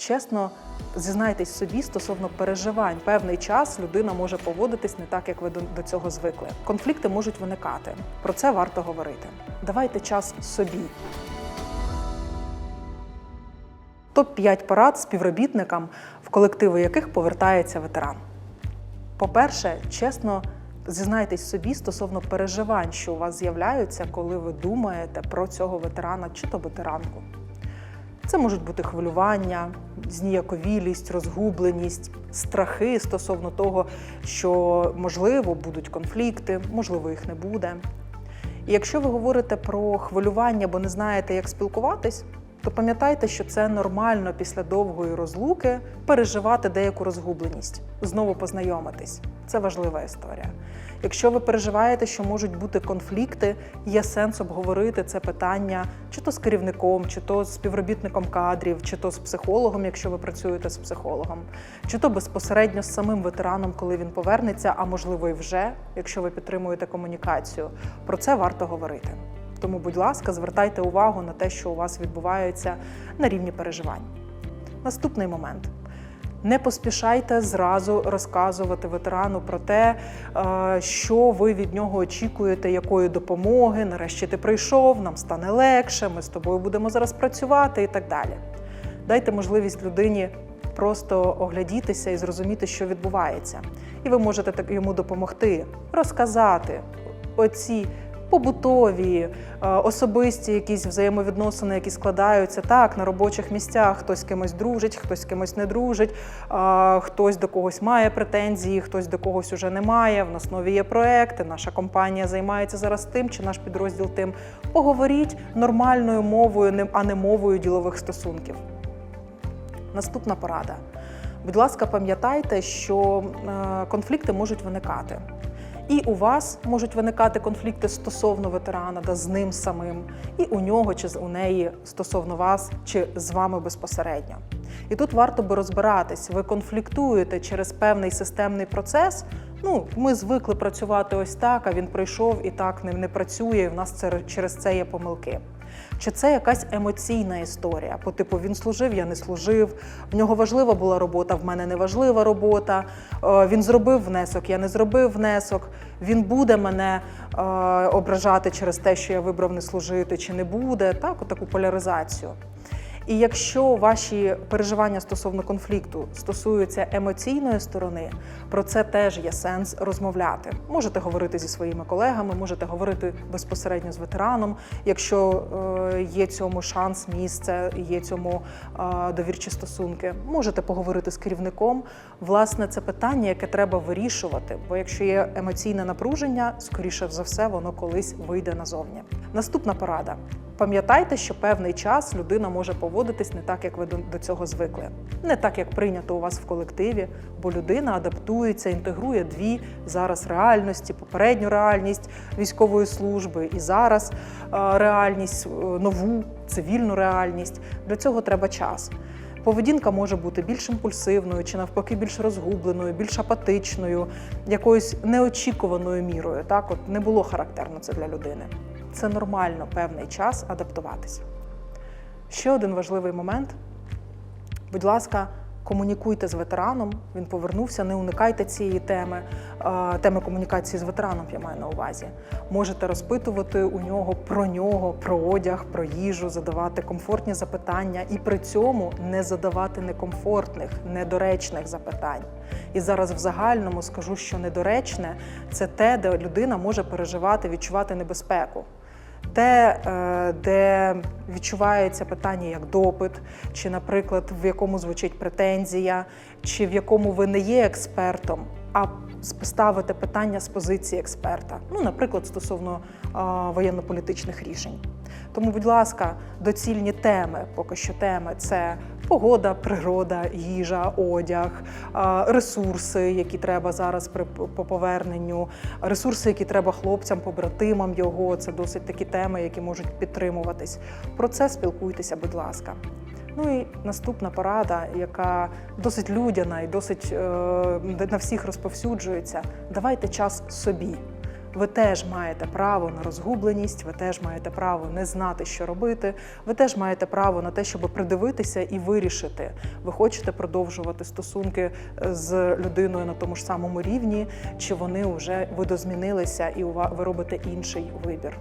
чесно зізнайтесь собі стосовно переживань. Певний час людина може поводитись не так, як ви до, цього звикли. Конфлікти можуть виникати. Про це варто говорити. Давайте час собі. Топ-5 порад співробітникам, в колективи яких повертається ветеран. По-перше, чесно зізнайтесь собі стосовно переживань, що у вас з'являються, коли ви думаєте про цього ветерана чи то ветеранку. Це можуть бути хвилювання, зніяковілість, розгубленість, страхи стосовно того, що можливо будуть конфлікти, можливо, їх не буде. І якщо ви говорите про хвилювання, бо не знаєте, як спілкуватись, то пам'ятайте, що це нормально після довгої розлуки переживати деяку розгубленість, знову познайомитись. Це важлива історія. Якщо ви переживаєте, що можуть бути конфлікти, є сенс обговорити це питання чи то з керівником, чи то з співробітником кадрів, чи то з психологом, якщо ви працюєте з психологом, чи то безпосередньо з самим ветераном, коли він повернеться, а можливо і вже, якщо ви підтримуєте комунікацію. Про це варто говорити. Тому, будь ласка, звертайте увагу на те, що у вас відбувається на рівні переживань. Наступний момент. Не поспішайте зразу розказувати ветерану про те, е, що ви від нього очікуєте, якої допомоги. Нарешті ти прийшов, нам стане легше, ми з тобою будемо зараз працювати і так далі. Дайте можливість людині просто оглядітися і зрозуміти, що відбувається. І ви можете так йому допомогти, розказати оці побутові, е, особисті якісь взаємовідносини, які складаються так на робочих місцях. Хтось з кимось дружить, хтось з кимось не дружить, е, хтось до когось має претензії, хтось до когось уже не має. В нас нові є проекти. Наша компанія займається зараз тим, чи наш підрозділ тим. Поговоріть нормальною мовою, а не мовою ділових стосунків. Наступна порада. Будь ласка, пам'ятайте, що е, конфлікти можуть виникати. І у вас можуть виникати конфлікти стосовно ветерана, да, з ним самим, і у нього чи у неї стосовно вас, чи з вами безпосередньо. І тут варто би розбиратись, ви конфліктуєте через певний системний процес. Ну, ми звикли працювати ось так, а він прийшов і так не, не працює, і в нас це через це є помилки. Чи це якась емоційна історія? По типу він служив, я не служив. В нього важлива була робота, в мене не важлива робота. Е, Він зробив внесок, я не зробив внесок. Він буде мене е, ображати через те, що я вибрав не служити, чи не буде. Так, таку поляризацію. І якщо ваші переживання стосовно конфлікту стосуються емоційної сторони, про це теж є сенс розмовляти. Можете говорити зі своїми колегами, можете говорити безпосередньо з ветераном, якщо е, є цьому шанс, місце, є цьому е, довірчі стосунки. Можете поговорити з керівником. Власне, це питання, яке треба вирішувати. Бо якщо є емоційне напруження, скоріше за все, воно колись вийде назовні. Наступна порада. Пам'ятайте, що певний час людина може поводитись не так, як ви до- до цього звикли, не так, як прийнято у вас в колективі, бо людина адаптується, інтегрує дві зараз реальності, попередню реальність військової служби і зараз е, реальність е, нову цивільну реальність. Для цього треба час. Поведінка може бути більш імпульсивною чи навпаки більш розгубленою, більш апатичною, якоюсь неочікуваною мірою. Так, от не було характерно це для людини. Це нормально певний час адаптуватися. Ще один важливий момент. Будь ласка, комунікуйте з ветераном. Він повернувся, не уникайте цієї теми, е, теми комунікації з ветераном, я маю на увазі. Можете розпитувати у нього про нього, про одяг, про їжу, задавати комфортні запитання і при цьому не задавати некомфортних, недоречних запитань. І зараз в загальному скажу, що недоречне це те, де людина може переживати, відчувати небезпеку. Те, е, де відчувається питання як допит, чи, наприклад, в якому звучить претензія, чи в якому ви не є експертом, а ставите питання з позиції експерта, ну, наприклад, стосовно е, воєнно-політичних рішень. Тому, будь ласка, доцільні теми, поки що теми це погода, природа, їжа, одяг, ресурси, які треба зараз при по поверненню, ресурси, які треба хлопцям, побратимам його. Це досить такі теми, які можуть підтримуватись. Про це спілкуйтеся, будь ласка. Ну і наступна порада, яка досить людяна і досить е, на всіх розповсюджується. Давайте час собі. Ви теж маєте право на розгубленість, ви теж маєте право не знати, що робити. Ви теж маєте право на те, щоб придивитися і вирішити, ви хочете продовжувати стосунки е, з людиною на тому ж самому рівні, чи вони вже видозмінилися і ви робите інший вибір.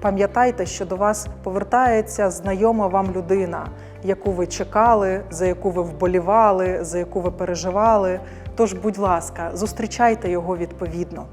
Пам'ятайте, що до вас повертається знайома вам людина, яку ви чекали, за яку ви вболівали, за яку ви переживали. Тож, будь ласка, зустрічайте його відповідно.